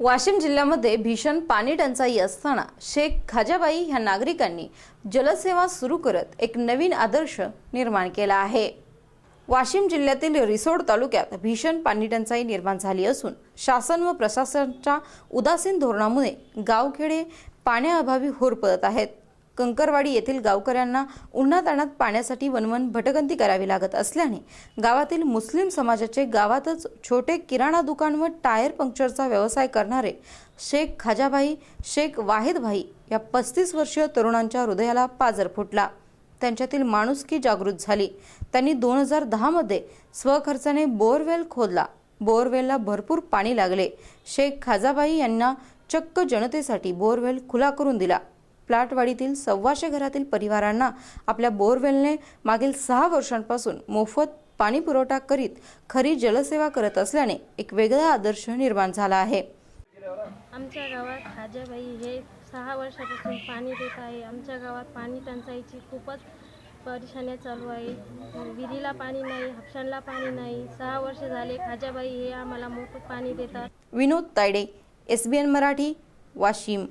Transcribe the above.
वाशिम जिल्ह्यामध्ये भीषण पाणी टंचाई असताना शेख खाजाबाई ह्या नागरिकांनी जलसेवा सुरू करत एक नवीन आदर्श निर्माण केला आहे. वाशिम जिल्ह्यातील रिसोड तालुक्यात भीषण पाणी टंचाई निर्माण झाली असून शासन व प्रशासनाच्या उदासीन धोरणामुळे गावखेडे पाण्याअभावी होरपळत आहेत. कंकरवाडी येथील गावकऱ्यांना उन्हाताणात पाण्यासाठी वनवन भटकंती करावी लागत असल्याने गावातील मुस्लिम समाजाचे गावातच छोटे किराणा दुकान व टायर पंक्चरचा व्यवसाय करणारे शेख खाजाभाई शेख वाहेदभाई या पस्तीस वर्षीय तरुणांच्या हृदयाला पाजर फुटला. त्यांच्यातील माणुसकी जागृत झाली. त्यांनी दोन हजार दहामध्ये स्वखर्चाने बोरवेल खोदला. बोरवेलला भरपूर पाणी लागले. शेख खाजाबाई यांना चक्क जनतेसाठी बोरवेल खुला करून दिला. प्लाटवाडीतील सव्वाशे घरातील परिवारांना आपल्या बोरवेलने मागील सहा वर्षांपासून मोफत पाणी पुरवठा करीत खरी जलसेवा करत असल्याने एक वेगळा आदर्श निर्माण झाला आहे. आमच्या गावात खाजाबाई हे सहा वर्षापासून पाणी देत आहे. आमच्या गावात पाणी टंचाईची खूपच परेशान्या चालू आहे. विहिरीला पाणी नाही हापशांना पाणी नाही. सहा वर्ष झाले खाजाबाई हे आम्हाला मोफत पाणी देतात. Vinod Tayde S B N Marathi Washim.